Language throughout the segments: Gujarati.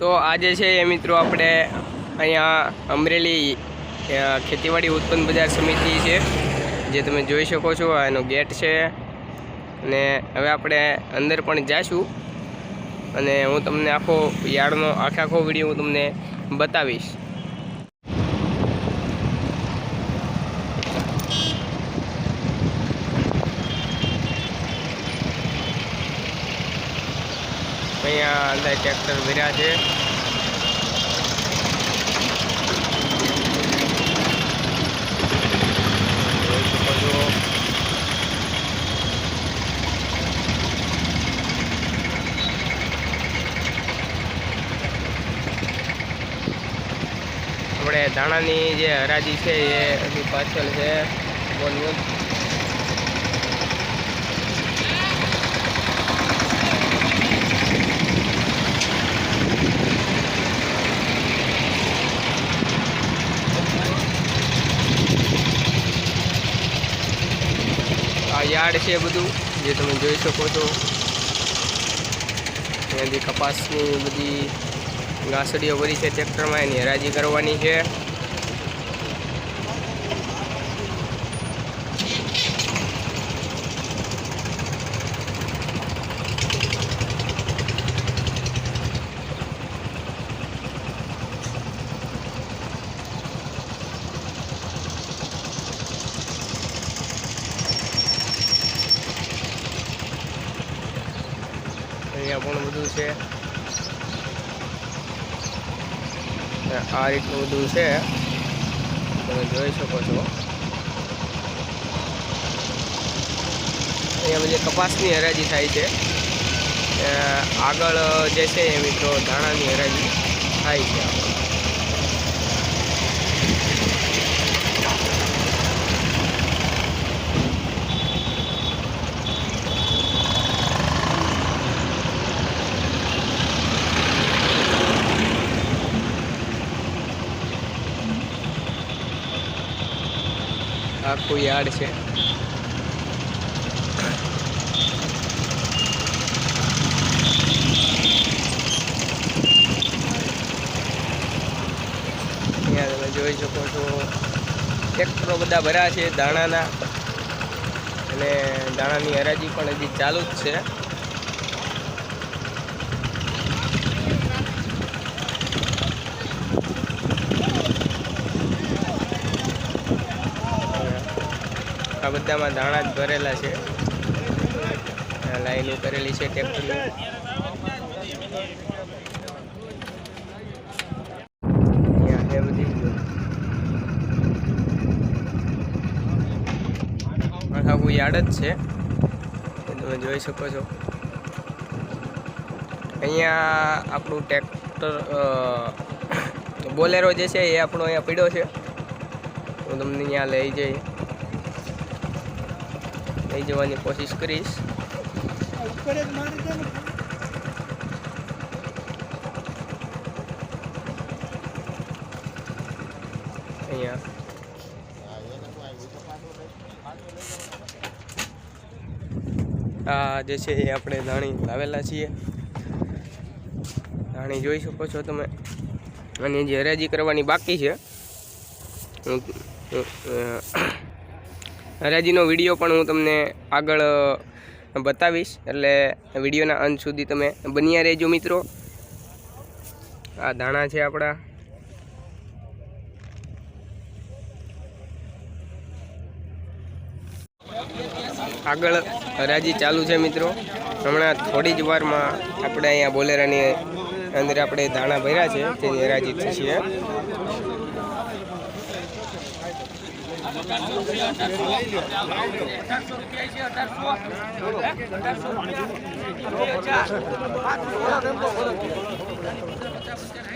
તો આજે છે એ મિત્રો આપણે અહીંયા અમરેલી ખેતીવાડી ઉત્પન્ન બજાર સમિતિ છે, જે તમે જોઈ શકો છો એનો ગેટ છે. અને હવે આપણે અંદર પણ જાશું. અને હું તમને આખો યાર્ડનો, આખે આખો વીડિયો હું તમને બતાવીશ. અહીંયા અંદર ટ્રેક્ટર ભર્યા છે. આપણે ધાણાની જે હરાજી છે એ હજી પાછળ છે. બોલવું યાર્ડ છે બધું, જે તમે જોઈ શકો છો. અહીંયાથી કપાસની બધી ઘાસડીઓ ભરી છે, ટ્રેક્ટરમાં એની હરાજી કરવાની છે અહીંયા પણ બધું છે. આ રીતનું બધું છે. તમે જોઈ શકો છો. અહીંયા બધી કપાસની હરાજી થાય છે. આગળ જે છે એ મિત્રો ધાણાની હરાજી થાય છે. આખું યાર્ડ છે. તમે જોઈ શકો છો. ટ્રેક્ટરો બધા ભર્યા છે, દાણાના. અને દાણાની હરાજી પણ હજી ચાલુ જ છે. બધામાં દાણા જ ભરેલા છે. લાઈનો કરેલી છે ટ્રેક્ટરની આખું યાર્ડ જ છે. તમે જોઈ શકો છો. અહીંયા આપણું ટ્રેક્ટર બોલેરો જે છે એ આપણો અહીંયા પીડ્યો છે. હું તમને અહીંયા લઈ જઈ લઈ જવાની કોશિશ કરીશ. અહીંયા. આ જે છે એ આપણે ધાણી લાવેલા છીએ. ધાણી જોઈ શકો છો તમે. અને જે હરાજી કરવાની બાકી છે. હરાજીનો વીડિયો પણ હું તમને આગળ બતાવીશ. એટલે વિડીયોના અંત સુધી તમે બન્યા રહેજો મિત્રો. આ ધાણા છે આપણા. આગળ હરાજી ચાલુ છે મિત્રો. હમણાં થોડી જ વારમાં આપણે અહીંયા બોલેરાની અંદર આપણે ધાણા ભર્યા છે તેની હરાજી થશે 站住站住站住站住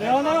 લેવાના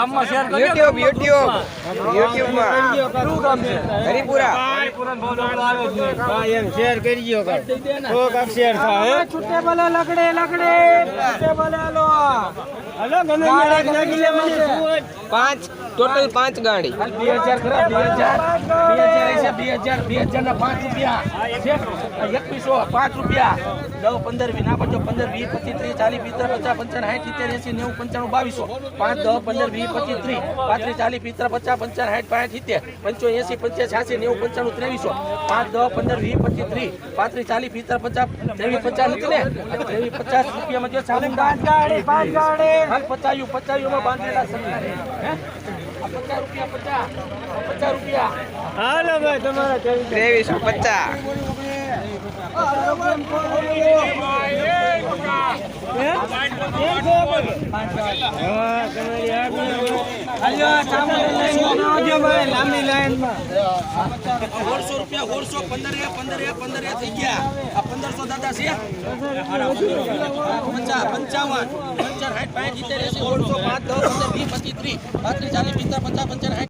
હા શેર તો યુટ્યુબ જ મળતા અમારે ભાઈ. પછી. હાલો, પોપટી, પોપટી. યુટ્યુબ યુટ્યુબ યુટ્યુબમાં હરિપુરા છૂટે ભલે લકડે લકડે છૂટે ભલે હાલો. હાલો ગમે ત્યાં લાગી લે મને. પાંચ ટોટલ પાંચ ગાડી બે હજાર ખરા બે હજાર બે હજાર છે બે હજાર બે હજાર ના પાંચ રૂપિયા. છે એકવીસો પાંચ રૂપિયા. દસ પંદર વીસ ના પડજો પંદર વીસ પચીસ ત્રીસ ચાલીસ પિત્તર પચાસ પંચાવન સાઠ સિત્તેર એસી નેવું પંચાણું બાવીસો. પાંચ દસ પંદર વીસ પચીસ ત્રીસ. પાંત્રીસ ચાલીસ પિત્તર પચાસ પંચાવન સાઠ પાંચ સિત્તેર. પંચો એસી પંચાસ છ્યાસી નેવું પંચાણું ત્રેવીસો. પાંચ દસ પંદર વીસ પચીસ ત્રીસ. પાંત્રીસ ચાલીસ પિત્તર પચાસ ત્રેવીસ પચાસ નીકળે ત્રેવીસ પચાસ રૂપિયામાં જો પચાયું બાંધેલા સગી પચાસ રૂપિયા પચાસ. પચાસ રૂપિયા. હાલો ભાઈ તમારા ત્રેવીસો પચાસ. લાંબી લાઈન સોળસો રૂપિયા સોળસો પંદર એ પંદર એ પંદર એ થઈ ગયા પંદરસો દાદા છે પંચા પંચાવન. પંચાવન સાઠ પાંચ એસી, સોળસો પાંચ, દસ પંદર વીસ, પચીસ, ત્રીસ. પાંત્રીસ ચાલીસ પિસ્તાલીસ પચાસ સાઠ